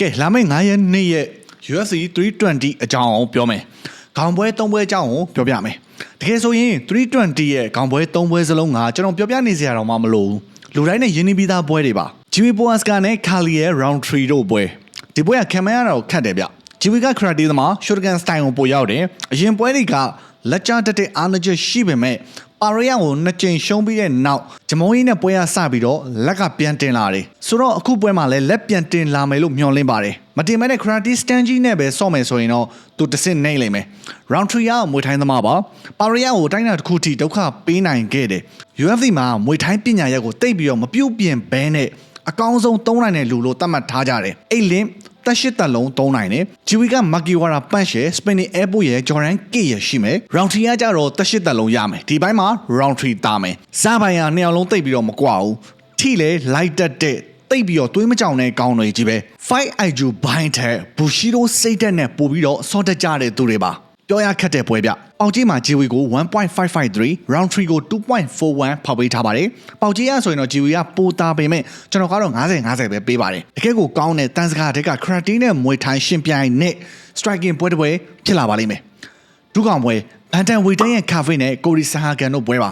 ကဲလာမယ့်9ရက်နေ့ရဲ့ UFC 320အကြောင်းအောင်ပြောမယ်ခေါင်းပွဲ၃ပွဲအကြောင်းကိုပြောပြမယ်တကယ်ဆိုရင်320ရဲ့ခေါင်းပွဲ၃ပွဲစလုံးကကျွန်တော်ပြောပြနေစရာတော့မှမလိုဘူးလူတိုင်းနဲ့ယင်းနှီးပြီးသားပွဲတွေပါ Jimmy Boaska နဲ့ Kali ရဲ့ round 3တို့ပွဲဒီပွဲကခံမရတော့ခတ်တယ်ဗျ Jimmy က karate သမား Shotokan style ကိုပို့ရောက်တယ်အရင်ပွဲတွေကလက်ချတက်တဲ့အာဏာချက်ရှိပေမဲ့ ပါရီယာကိုနှစ်ကြိမ်ရှုံးပြီးတဲ့နောက်ဂျမုံကြီးနဲ့ပွဲရစပြီးတော့လက်ကပြန်တင်လာတယ်ဆိုတော့အခုပွဲမှာလည်းလက်ပြန်တင်လာမယ်လို့မျှော်လင့်ပါတယ်မတင်မဲ့တဲ့ karate stand ကြီးနဲ့ပဲစော့မယ်ဆိုရင်တော့သူတစ်စစ်နှိမ့်လိမ့်မယ် round 3ရမွေထိုင်းသမားပါပါရီယာကိုတိုင်းတာတစ်ခုထိဒုက္ခပေးနိုင်ခဲ့တယ် UFC မှာမွေထိုင်းပညာရက်ကိုတိတ်ပြီးတော့မပြုတ်ပြင်ဘဲနဲ့အကောင်းဆုံးသုံးနိုင်တဲ့လူလို့သတ်မှတ်ထားကြတယ်အဲ့လင်း တက်ရှိတက်လုံးသုံးနိုင်တယ်ဂျီဝီကမက်ကီဝါရာပန့်ရှယ်စပင်နီအဲပိုရဲ့ဂျော်ဒန်ကေရရှိမယ်ရောင်ထရီကကြတော့တက်ရှိတက်လုံးရမယ်ဒီဘိုင်းမှာရောင်ထရီတာမယ်စားပိုင်ကနှစ်ယောက်လုံးတိတ်ပြီးတော့မကွာဘူးထိလေလိုက်တက်တဲ့တိတ်ပြီးတော့သွေးမကြောင်တဲ့ကောင်းတွေကြီးပဲ fight IQ ဘိုင်းတဲ့ဘူရှီရိုစိတ်တက်နဲ့ပို့ပြီးတော့စောတက်ကြတဲ့သူတွေပါ ပြောရခက်တဲ့ပွဲဗျပေါက်ကြီးမှာ GW ကို1.553 round 3ကို2.41ဖောက်ပေးထားပါတယ်ပေါက်ကြီးရဆိုရင်တော့ GW ကပိုတာပေမဲ့ကျွန်တော်ကတော့90 90ပဲပေးပါတယ်တကယ်ကိုကောင်းတဲ့တန်စကားတက်က karate နဲ့မွေထိုင်းရှင်ပြိုင်နဲ့ striking ပွဲတစ်ပွဲဖြစ်လာပါလိမ့်မယ်ဒုကောင်ပွဲဘန်တန်ဝီတန်ရဲ့ cafe နဲ့ကိုရီဆာဟာကန်တို့ပွဲပါ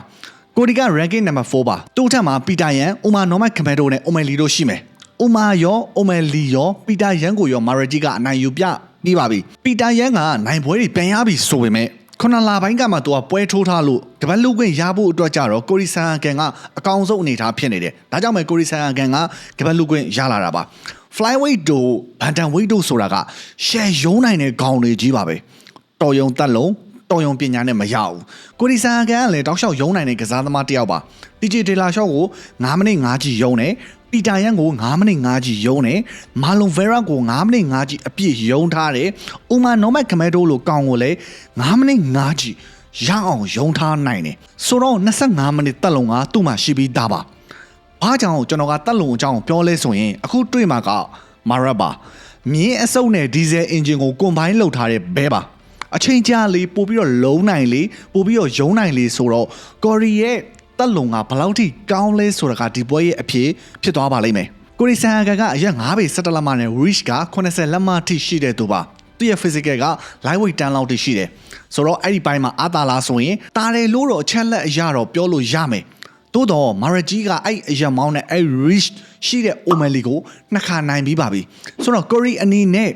ကိုရီက ranking number 4ပါတိုးထက်မှာပီတာယန်အိုမာနော်မတ်ကမန်ဒိုနဲ့အိုမယ်လီတို့ရှိမယ် အိုမာရောအိုမယ်လီရောပီတာယန်ကိုရောမာရဂျီကအနိုင်ယူပြပြီးပါပြီပီတာယန်ကနိုင်ပွဲတွေပြန်ရပြီဆိုပေမဲ့ခုနလာပိုင်းကမှသူကပွဲထိုးထားလို့တပတ်လူခွင့်ရဖို့အတွက်ကြတော့ကိုရီဆန်ကန်ကအကောင်းဆုံးအနေအထားဖြစ်နေတယ်ဒါကြောင့်ပဲကိုရီဆန်ကန်ကတပတ်လူခွင့်ရလာတာပါ flyweight တို့ဘန်တန်ဝိတ်တို့ဆိုတာကရှယ်ယုံနိုင်တဲ့ခေါင်းတွေကြီးပါပဲတော်ယုံတက်လုံး တော်ယုံပညာနဲ့မရဘူးကိုရီဆန်ကန်ကလည်းတောက်လျှောက်ယုံနိုင်တဲ့ကစားသမားတစ်ယောက်ပါ DJ ဒေလာရှော့ကို9မိနစ်5ကြီးယုံတယ်ပီတာယန်ကို9မိနစ်5ကြီးယုံတယ်မာလွန်ဗေရာကို9မိနစ်5ကြီးအပြည့်ယုံထားတယ်ဥမာနိုမက်ကမဲတိုလိုကောင်ကိုလည်း9မိနစ်5ကြီးရအောင်ယုံထားနိုင်တယ်ဆိုတော့25မိနစ်တက်လုံးကသူ့မှာရှိပြီးသားပါဘာကြောင့်ကျွန်တော်ကတက်လုံအကြောင်းပြောလဲဆိုရင်အခုတွေ့မှာကမာရက်ပါမြင်းအစုပ်နဲ့ဒီဇယ်အင်ဂျင်ကိုကွန်ဘိုင်းလုပ်ထားတဲ့ဘဲပါ အချိန်ကြာလေးပို့ပြီးတော့လုံးနိုင်လေးပို့ပြီးတော့ယုံနိုင်လေးဆိုတော့ကော်ရီရဲ့တက်လုံကဘယ်လောက်ထိကောင်းလဲဆိုတာကဒီပွဲရဲ့အဖြစ်ဖြစ်သွားပါလိမ့်မယ်ကိုရီဆန်ဟန်ကအရက်9ပေ17လက်မနဲ့ reach က80လက်မထိရှိတဲ့သူပါသူရဲ့ physical က lightweight တန်းလောက်ထိရှိတယ်ဆိုတော့အဲ့ဒီပိုင်းမှာအာသာလာဆိုရင်တာတယ်လို့တော့အချက်လက်အရတော့ပြောလို့ရမယ်သို့တော့မာရဂျီကအဲ့အရက်မောင်းနဲ့အဲ့ reach ရှိတဲ့ O'Malley ကိုနှစ်ခါနိုင်ပြီးပါပြီဆိုတော့ Curry အနေနဲ့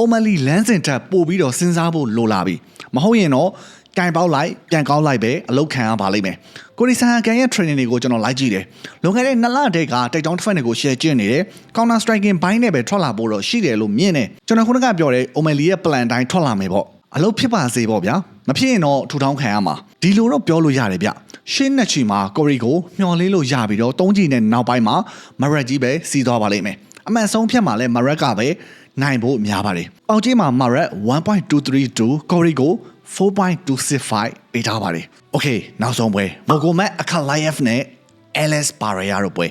O'Malley လမ်းစဉ်ထပ်ပို့ပြီးတော့စဉ်းစားဖို့လိုလာပြီမဟုတ်ရင်တော့ကင်ပေါက်လိုက်ပြန်ကောင်းလိုက်ပဲအလုတ်ခံရပါလိမ့်မယ်ကိုရီဆန်ကန်ရဲ့ training တွေကိုကျွန်တော်လိုက်ကြည့်တယ်လွန်ခဲ့တဲ့နှစ်လတည်းကတိုက်တောင်းတစ်ဖက်တွေကို share ကျင့်နေတယ် counter striking ဘိုင်းနဲ့ပဲထွက်လာဖို့တော့ရှိတယ်လို့မြင်တယ်ကျွန်တော်ခုနကပြောတဲ့ O'Malley ရဲ့ plan တိုင်းထွက်လာမယ်ပေါ့အလုပ်ဖြစ်ပါစေပေါ့ဗျာမဖြစ်ရင်တော့ထူထောင်းခံရမှာဒီလိုတော့ပြောလို့ရတယ်ဗျရှင်းနှစ်ချီမှာကိုရီကိုမျော်လင့်လို့ရပြီးတော့သုံးချီနဲ့နောက်ပိုင်းမှာမရက်ကြီးပဲစီးသွားပါလိမ့်မယ်အမှန်ဆုံးဖြတ်မှာလဲမရက်ကပဲ နိုင်ဖို့များပါတယ်။အောင်ကြီးမှာ Marat 1.232 Corey ကို4.265ပေးထားပါတယ်။ Okay နောက်ဆုံးပွဲမိုဂိုမက်အခလိုင်ယက်ဖ်နဲ့ LS Barrier တို့ပွဲ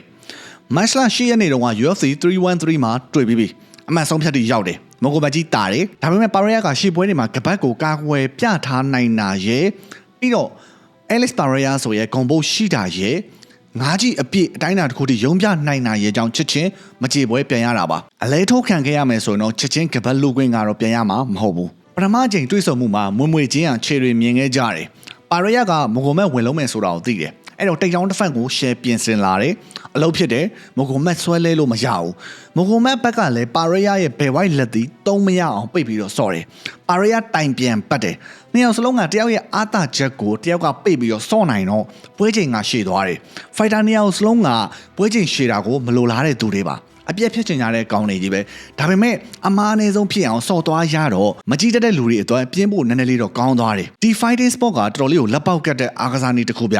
မတ်လ10ရက်နေ့တုန်းက UFC 313မှာတွေ့ပြီးပြီ။အမှန်ဆုံးဖြတ်တိရောက်တယ်။မွန်ဂိုမက်ကြီးတာတယ်။ဒါပေမဲ့ပါရီယာကရှေ့ပွဲတွေမှာကပတ်ကိုကာကွယ်ပြထားနိုင်တာရဲ့ပြီးတော့ Alex Barrier ဆိုရဲ့ဂွန်ဘုတ်ရှိတာရဲ့ ငါးကြီးအပြည့်အတိုင်းအတာတစ်ခုထိရုံပြနိုင်တာရဲ့ကြောင့်ချစ်ချင်းမကြေပွဲပြန်ရတာပါအလဲထုတ်ခံခဲ့ရမယ်ဆိုရင်တော့ချစ်ချင်းကပတ်လူကွင်းကတော့ပြန်ရမှာမဟုတ်ဘူးပထမချိန်တွေ့ဆုံမှုမှာမွေမွေချင်းအောင်ခြေတွေမြင်ခဲ့ကြတယ်ပါရယာကမဂုံမက်ဝင်လုံးမယ်ဆိုတာကိုသိတယ် အဲ့တော့တိတ်တောင်းတစ်ဖက်ကို share ပြင်ဆင်လာတယ်အလုပ်ဖြစ်တယ်မဂုံမက်ဆွဲလဲလို့မရဘူးမဂုံမက်ဘက်ကလည်းပါရယာရဲ့ဘယ်ဝိုက်လက်သီးတုံးမရအောင်ပိတ်ပြီးတော့စော်တယ်ပါရယာတိုင်ပြန်ပတ်တယ်နှစ်ယောက်စလုံးကတယောက်ရဲ့အာတာချက်ကိုတယောက်ကပိတ်ပြီးတော့စော့နိုင်တော့ပွဲချိန်ကရှည်သွားတယ်ဖိုက်တာနှစ်ယောက်စလုံးကပွဲချိန်ရှည်တာကိုမလိုလားတဲ့သူတွေပါအပြက်ဖြစ်ချင်ကြတဲ့ကောင်းနေကြီးပဲဒါပေမဲ့အမားအနည်းဆုံးဖြစ်အောင်စော်သွားရတော့မကြည့်တတ်တဲ့လူတွေအတွက်ပြင်းဖို့နည်းနည်းလေးတော့ကောင်းသွားတယ်ဒီ fighting sport ကတော်တော်လေးကိုလက်ပေါက်ကတ်တဲ့အားကစားနည်းတစ်ခုဗျ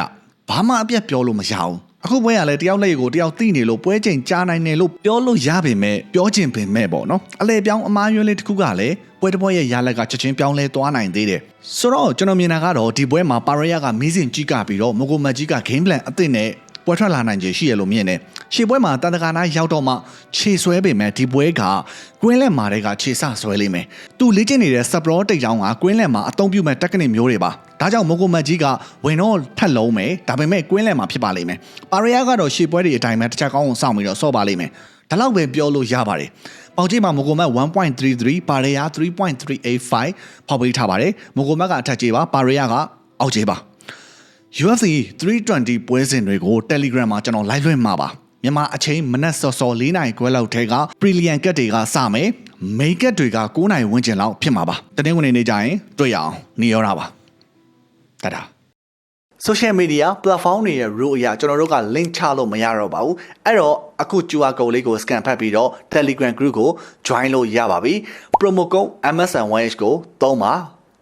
ဘာမှအပြက်ပြောလို့မရဘူးအခုပွဲကလည်းတယောက်လက်ရည်ကိုတယောက်သိနေလို့ပွဲချိန်ကြားနိုင်တယ်လို့ပြောလို့ရပေမဲ့ပြောချင်ပင်မဲ့ပေါ့နော်အလေပြောင်းအမားရွေးလေးတစ်ခုကလည်းပွဲတစ်ပွဲရဲ့ရလက်ကချက်ချင်းပြောင်းလဲသွားနိုင်သေးတယ်ဆိုတော့ကျွန်တော်မြင်တာကတော့ဒီပွဲမှာပါရယာကမီးစင်ကြီးကပြီးတော့မိုကိုမတ်ကြီးက game plan အသစ်နဲ့ ပွဲထွက်လာနိုင်ခြေရှိရလို့မြင်တယ်ရှေ့ပွဲမှာတန်တကာနာရောက်တော့မှခြေဆွဲပေမဲ့ဒီပွဲကကွင်းလက်မာတွေကခြေဆဆွဲလိမ့်မယ်သူလေ့ကျင့်နေတဲ့ sub pro တိတ်ကြောင်းကကွင်းလက်မှာအသုံးပြုမဲ့ technique မျိုးတွေပါဒါကြောင့်မိုကိုမတ်ကြီးကဝင်တော့ထက်လုံးမယ်ဒါပေမဲ့ကွင်းလက်မှာဖြစ်ပါလိမ့်မယ်ပါရယာကတော့ရှေ့ပွဲတွေအတိုင်းပဲတခြားကောင်းအောင်စောင့်ပြီးတော့ဆော့ပါလိမ့်မယ်ဒါလောက်ပဲပြောလို့ရပါတယ်ပေါင်ကြေးမှာမိုကိုမက်1.33ပါရီယာ3.385ဖောက်ပေးထားပါတယ်မိုကိုမက်ကအထက်ကြေးပါပါရီယာကအောက်ကြေးပါ UFC 320ပွဲစဉ်တွေကို Telegram မှာကျွန်တော် live လွှင့်မှာပါမြန်မာအချိန်မနက်စောစော၄နာရီခွဲလောက်ထဲက Brilliant ကတ်တွေကစမယ်။ Main ကတ်တွေက9နာရီဝန်းကျင်လောက်ဖြစ်မှာပါ။တနေ့ဝင်နေကြရင်တွေ့ရအောင်နေရောတာပါ။တတာ social media platform တွေရဲ့ rule အရကျွန်တော်တို့က link ချလို့မရတော့ပါဘူးအဲ့တော့အခု QR code လေးကို scan ဖတ်ပြီးတော့ Telegram group ကို join လို့ရပါပြီ promo code MSN1H ကိုသုံးပါ